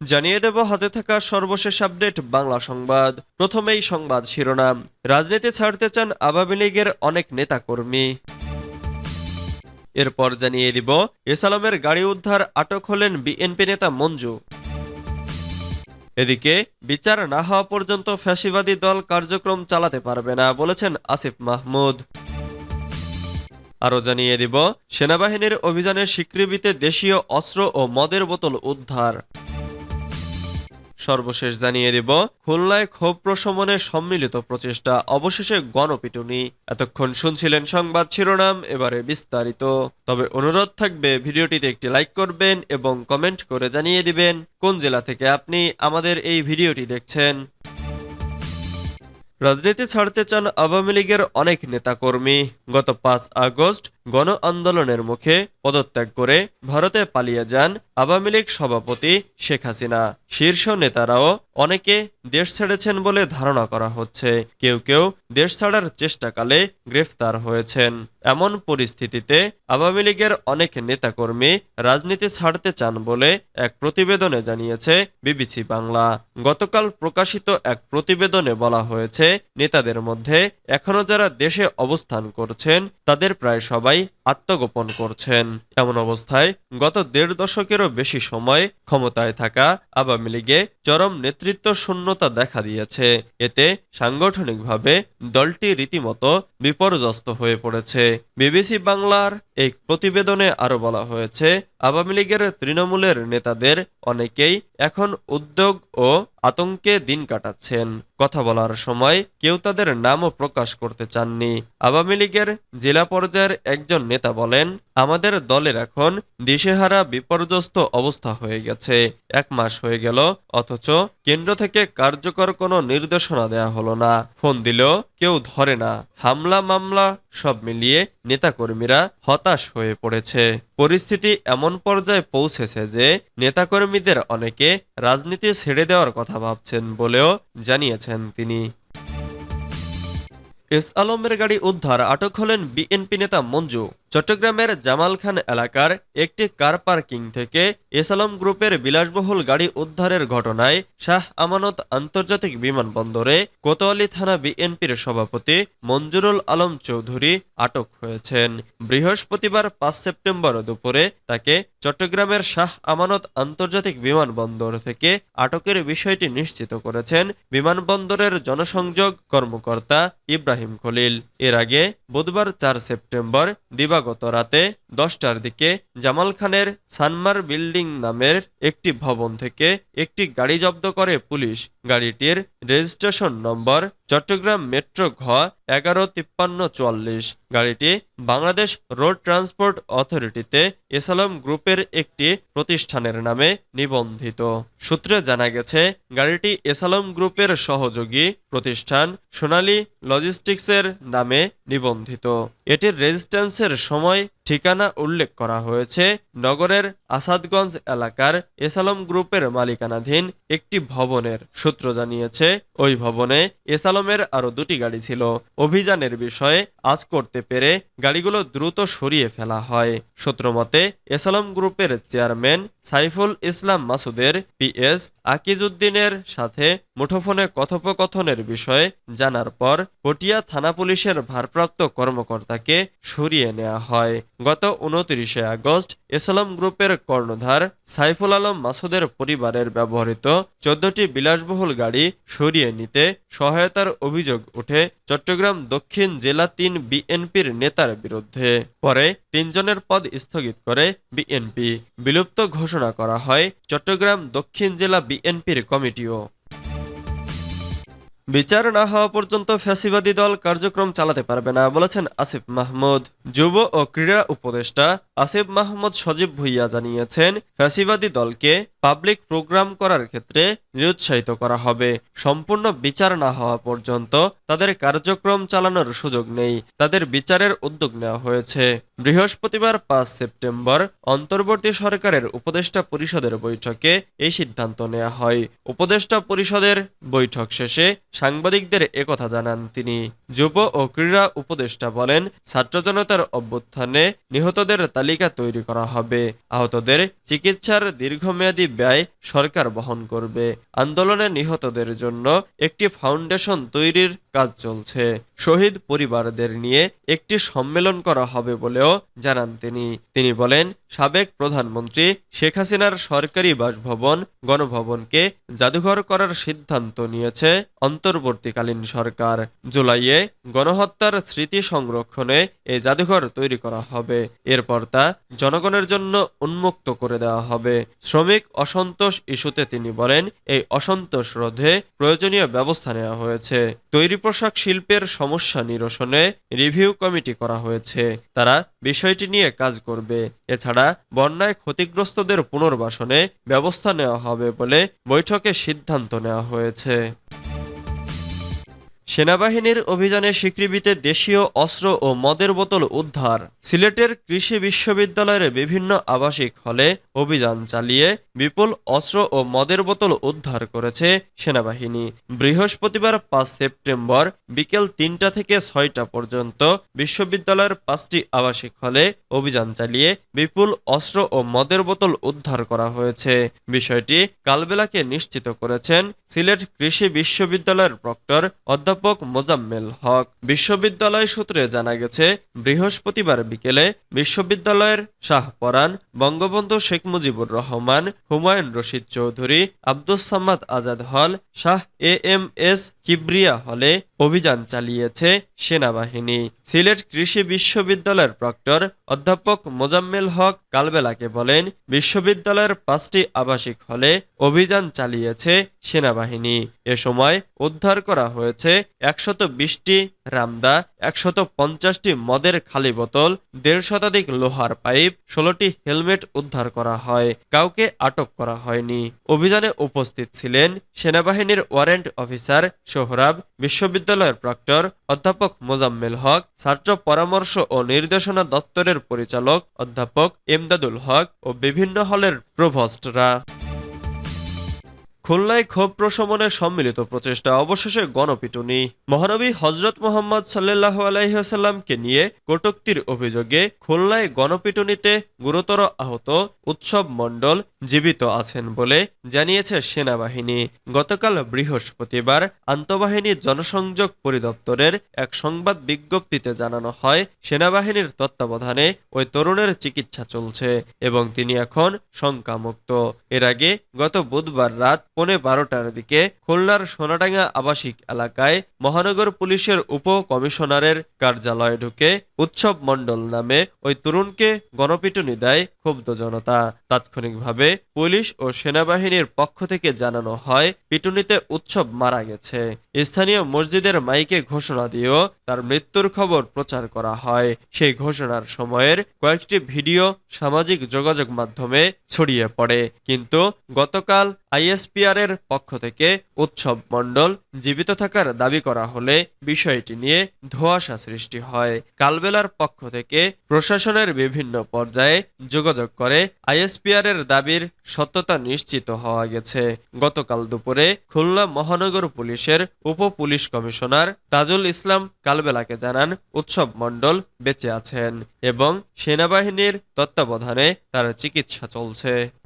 জানিয়ে দেব, হাতে থাকা সর্বশেষ আপডেট, বাংলা সংবাদ। প্রথমেই সংবাদ শিরোনাম। রাজনীতি ছাড়তে চান আওয়ামী লীগের অনেক নেতাকর্মী। এরপর জানিয়ে দিব এসালামের গাড়ি উদ্ধার আটক হলেন বিএনপি নেতা মঞ্জু। এদিকে, বিচার না হওয়া পর্যন্ত ফ্যাসিবাদী দল কার্যক্রম চালাতে পারবে না, বলেছেন আসিফ মাহমুদ। আরও জানিয়ে দিব, সেনাবাহিনীর অভিযানের স্বীকৃতিতে দেশীয় অস্ত্র ও মদের বোতল উদ্ধার। সর্বশেষ জানিয়ে দিব, খুলনায় ক্ষোভ প্রশমনে সম্মিলিত প্রচেষ্টা অবশেষে গণপিটুনি। এতক্ষণ শুনছিলেন সংবাদ শিরোনাম, এবারে বিস্তারিত। তবে অনুরোধ থাকবে, ভিডিওটিতে একটি লাইক করবেন এবং কমেন্ট করে জানিয়ে দিবেন কোন জেলা থেকে আপনি আমাদের এই ভিডিওটি দেখছেন। রাজনীতি ছাড়তে চান আওয়ামী লীগের অনেক নেতাকর্মী। গত পাঁচ আগস্ট গণ আন্দোলনের মুখে পদত্যাগ করে ভারতে পালিয়ে যান আওয়ামী লীগ সভাপতি শেখ হাসিনা। শীর্ষ নেতারাও অনেকে দেশ ছেড়েছেন বলে ধারণা করা হচ্ছে। কেউ কেউ দেশ ছাড়ার চেষ্টাকালে গ্রেফতার হয়েছেন। এমন পরিস্থিতিতে আওয়ামী লীগের অনেক নেতাকর্মী রাজনীতি ছাড়তে চান বলে এক প্রতিবেদনে জানিয়েছে বিবিসি বাংলা। গতকাল প্রকাশিত এক প্রতিবেদনে বলা হয়েছে, নেতাদের মধ্যে এখনও যারা দেশে অবস্থান করছেন, তাদের প্রায় সবাই by আত্মগোপন করছেন। এমন অবস্থায় গত দেড় দশকেরও বেশি সময় ক্ষমতায় থাকা আওয়ামী লীগে চরম নেতৃত্ব শূন্যতা দেখা দিয়েছে। এতে সাংগঠনিকভাবে দলটি রীতিমতো বিপর্যস্ত হয়ে পড়েছে। বিবিসি বাংলার এক প্রতিবেদনে আরও বলা হয়েছে, আওয়ামী লীগের তৃণমূলের নেতাদের অনেকেই এখন উদ্যোগ ও আতঙ্কে দিন কাটাচ্ছেন। কথা বলার সময় কেউ তাদের নামও প্রকাশ করতে চাননি। আওয়ামী লীগের জেলা পর্যায়ের একজন নেতা বলেন, আমাদের দলের এখন দিশেহারা বিপর্যস্ত অবস্থা হয়ে গেছে। এক মাস হয়ে গেল, অথচ কেন্দ্র থেকে কার্যকর কোনো নির্দেশনা দেয়া হলো না। ফোন দিলেও কেউ ধরে না। হামলা, মামলা সব মিলিয়ে নেতাকর্মীরা হতাশ হয়ে পড়েছে। পরিস্থিতি এমন পর্যায়ে পৌঁছেছে যে নেতাকর্মীদের অনেকে রাজনীতি ছেড়ে দেওয়ার কথা ভাবছেন বলেও জানিয়েছেন তিনি। এস আলমের গাড়ি উদ্ধার আটক হলেন বিএনপি নেতা মঞ্জু। চট্টগ্রামের জামাল খান এলাকার একটি কার পার্কিং থেকে এস আলম গ্রুপের বিলাসবহুল গাড়ি উদ্ধারের ঘটনায় শাহ আমানত আন্তর্জাতিক বিমানবন্দরে কোতোয়ালি থানা বিএনপির সভাপতি মঞ্জুরুল আলম চৌধুরী আটক হয়েছেন। বৃহস্পতিবার পাঁচ সেপ্টেম্বর দুপুরে তাকে চট্টগ্রামের শাহ আমানত আন্তর্জাতিক বিমানবন্দর থেকে আটকের বিষয়টি নিশ্চিত করেছেন বিমানবন্দরের জনসংযোগ কর্মকর্তা ইব্রাহিম খলিল। এর আগে বুধবার চার সেপ্টেম্বর দিবাগত রাতে দশটার দিকে জামাল খানের সানমার বিল্ডিং নামের একটি ভবন থেকে একটি গাড়ি জব্দ করে পুলিশ। গাড়িটির রেজিস্ট্রেশন নম্বর চট্টগ্রাম মেট্রো ঘ এগারো তিপ্পান্ন চুয়াল্লিশ। গাড়িটি বাংলাদেশ রোড ট্রান্সপোর্ট অথরিটিতে এসালম গ্রুপের একটি প্রতিষ্ঠানের নামে নিবন্ধিত। সূত্রে জানা গেছে, গাড়িটি এসালম গ্রুপের সহযোগী প্রতিষ্ঠান সোনালী লজিস্টিক্সের নামে নিবন্ধিত। এটির রেজিস্ট্যান্সের সময় ঠিকানা উল্লেখ করা হয়েছে নগরের আসাদগঞ্জ এলাকার এসালম গ্রুপের মালিকানাধীন একটি ভবনের। সূত্র জানিয়েছে, ওই ভবনে এসালমের আরও দুটি গাড়ি ছিল। অভিযানের বিষয়ে আজ করতে পেরে গাড়িগুলো দ্রুত সরিয়ে ফেলা হয়। সূত্রমতে এসালম গ্রুপের চেয়ারম্যান সাইফুল ইসলাম মাসুদের, পিএস আকিজউদ্দিনের সাথে মুঠোফোনে কথোপকথনের বিষয়ে জানার পর পটিয়া থানা পুলিশের ভারপ্রাপ্ত কর্মকর্তাকে সরিয়ে নেওয়া হয়। গত উনত্রিশে আগস্ট এসালাম গ্রুপের কর্ণধার সাইফুল আলম মাসুদের পরিবারের ব্যবহৃত চোদ্দটি বিলাসবহুল গাড়ি সরিয়ে নিতে সহায়তার অভিযোগ উঠে চট্টগ্রাম দক্ষিণ জেলা তিন বিএনপির নেতার বিরুদ্ধে। পরে তিনজনের পদ স্থগিত করে বিএনপি। বিলুপ্ত ঘোষণা করা হয় চট্টগ্রাম দক্ষিণ জেলা বিএনপির কমিটিও। বিচার না হওয়া পর্যন্ত ফ্যাসিবাদী দল কার্যক্রম চালাতে পারবে না, বলেছেন আসিফ মাহমুদ। যুব ও ক্রীড়া উপদেষ্টা আসিফ মাহমুদ সজীব ভুইয়া জানিয়েছেন, ফ্যাসিবাদী দলকে পাবলিক প্রোগ্রাম করার ক্ষেত্রে নিরুৎসাহিত করা হবে। সম্পূর্ণ বিচার না হওয়া পর্যন্ত তাদের কার্যক্রম চালানোর সুযোগ নেই। তাদের বিচারের উদ্যোগ নেওয়া হয়েছে। বৃহস্পতিবার পাঁচ সেপ্টেম্বর অন্তর্বর্তী সরকারের উপদেষ্টা পরিষদের বৈঠকে এই সিদ্ধান্ত নেওয়া হয়। উপদেষ্টা পরিষদের বৈঠক শেষে সাংবাদিকদের একথা জানান তিনি। যুব ও ক্রীড়া উপদেষ্টা বলেন, ছাত্র জনতার অভ্যুত্থানে নিহতদের তালিকা তৈরি করা হবে। আহতদের চিকিৎসার দীর্ঘমেয়াদী ব্যয় সরকার বহন করবে। আন্দোলনে নিহতদের জন্য একটি ফাউন্ডেশন তৈরির কাজ চলছে। শহীদ পরিবারদের নিয়ে একটি সম্মেলন করা হবে বলেও জানান তিনি। তিনি বলেন সাবেক প্রধানমন্ত্রী শেখ হাসিনার সরকারি বাসভবন, গণভবনকে জাদুঘর করার সিদ্ধান্ত নিয়েছে অন্তর্বর্তীকালীন সরকার। জুলাইয়ে গণহত্যার স্মৃতি সংরক্ষণে এই জাদুঘর তৈরি করা হবে। এরপর তা জনগণের জন্য উন্মুক্ত করে দেওয়া হবে। শ্রমিক অসন্তোষ ইস্যুতে তিনি বলেন, এই অসন্তোষ রোধে প্রয়োজনীয় ব্যবস্থা নেওয়া হয়েছে। তৈরি পোশাক শিল্পের সমস্যা নিরসনে রিভিউ কমিটি করা হয়েছে। তারা বিষয়টি নিয়ে কাজ করবে। এছাড়া বন্যায় ক্ষতিগ্রস্তদের পুনর্বাসনে ব্যবস্থা নেওয়া হবে বলে বৈঠকে সিদ্ধান্ত নেওয়া হয়েছে। সেনাবাহিনীর অভিযানে স্বীকৃতিতে দেশীয় অস্ত্র ও মদের বোতল উদ্ধার। সিলেটের কৃষি বিশ্ববিদ্যালয়ের বিভিন্ন আবাসিক হলে অভিযান চালিয়ে বিপুল অস্ত্র ও মদের বোতল উদ্ধার করেছে সেনাবাহিনী। বৃহস্পতিবার পাঁচ সেপ্টেম্বর বিকেল তিনটা থেকে ছয়টা পর্যন্ত বিশ্ববিদ্যালয়ের পাঁচটি আবাসিক হলে অভিযান চালিয়ে বিপুল অস্ত্র ও মদের বোতল উদ্ধার করা হয়েছে। বিষয়টি কালবেলাকে নিশ্চিত করেছেন সিলেট কৃষি বিশ্ববিদ্যালয়ের প্রক্টর অধ্যাপক মোজাম্মেল হক বিশ্ববিদ্যালয় সূত্রে জানা গেছে, বৃহস্পতিবার বিকেলে বিশ্ববিদ্যালয়ের শাহ পরান Bangabandhu Sheikh Mujibur Rahman, Humayun Rashid Chowdhury, Abdus Samad Azad hall, Shah A M S Kibria হলে অভিযান চালিয়েছে সেনাবাহিনী। সিলেট কৃষি বিশ্ববিদ্যালয়ের প্রক্টর অধ্যাপক মোজাম্মেল হক কালবেলাকে বলেন, বিশ্ববিদ্যালয়ের পাঁচটি আবাসিক হলে অভিযান চালিয়েছে সেনাবাহিনী। এ সময় উদ্ধার করা হয়েছে একশত বিশটি রামদা একশত পঞ্চাশটি মদের খালি বোতল, দেড় শতাধিক লোহার পাইপ, ষোলোটি হেলমেট উদ্ধার করা হয়, কাউকে আটক করা হয়নি। অভিযানে উপস্থিত ছিলেন সেনাবাহিনীর ওয়ারেন্ট অফিসার সোহরাব, বিশ্ববিদ্যালয়ের প্রক্টর অধ্যাপক মোজাম্মেল হক, ছাত্র পরামর্শ ও নির্দেশনা দপ্তরের পরিচালক অধ্যাপক এমদাদুল হক ও বিভিন্ন হলের প্রভস্টরা। খুলনায় ক্ষোভ প্রশমনে সম্মিলিত প্রচেষ্টা অবশেষে গণপিটুনি। মহানবী হজরত মোহাম্মদ সাল্লাহ আলাইসাল্লামকে নিয়ে কটুক্তির অভিযোগে খুলনায় গণপিটুনিতে গুরুতর আহত উৎসব মণ্ডল জীবিত আছেন বলে জানিয়েছে সেনাবাহিনী। গতকাল বৃহস্পতিবার আন্তঃবাহিনী জনসংযোগ পরিদপ্তরের এক সংবাদ বিজ্ঞপ্তিতে জানানো হয়, সেনাবাহিনীর তত্ত্বাবধানে ওই তরুণের চিকিৎসা চলছে এবং তিনি এখন শঙ্কামুক্ত। এর আগে গত বুধবার রাত পৌনে বারোটার দিকে খুলনার সোনাডাঙ্গা আবাসিক এলাকায় মহানগর পুলিশের উপ কমিশনারের কার্যালয়ে ঢুকে উৎসব মণ্ডল নামে ওই তরুণকে গণপিটুনি দেয় ক্ষুব্ধ জনতা। তাৎক্ষণিকভাবে পুলিশ ও সেনাবাহিনীর পক্ষ থেকে জানানো হয়, পিটুনিতে উৎসব মারা গেছে। স্থানীয় মসজিদের মাইকে ঘোষণা দিয়েও তার মৃত্যুর খবর প্রচার করা হয়। সেই ঘোষণার সময়ের কয়েকটি ভিডিও সামাজিক যোগাযোগ মাধ্যমে ছড়িয়ে পড়ে। কিন্তু গতকাল আইএসপিআর এর পক্ষ থেকে উৎসব মণ্ডল জীবিত থাকার দাবি করা হলে বিষয়টি নিয়ে ধোঁয়াশা সৃষ্টি হয়। কালবেলার পক্ষ থেকে প্রশাসনের বিভিন্ন পর্যায়ে যোগাযোগ করে আইএসপিআর এর দাবির সত্যতা নিশ্চিত হওয়া গেছে। গতকাল দুপুরে খুলনা মহানগর পুলিশের উপ পুলিশ কমিশনার তাজুল ইসলাম কালবেলাকে জানান, উৎসব মণ্ডল বেঁচে আছেন এবং সেনাবাহিনীর তত্ত্বাবধানে তার চিকিৎসা চলছে।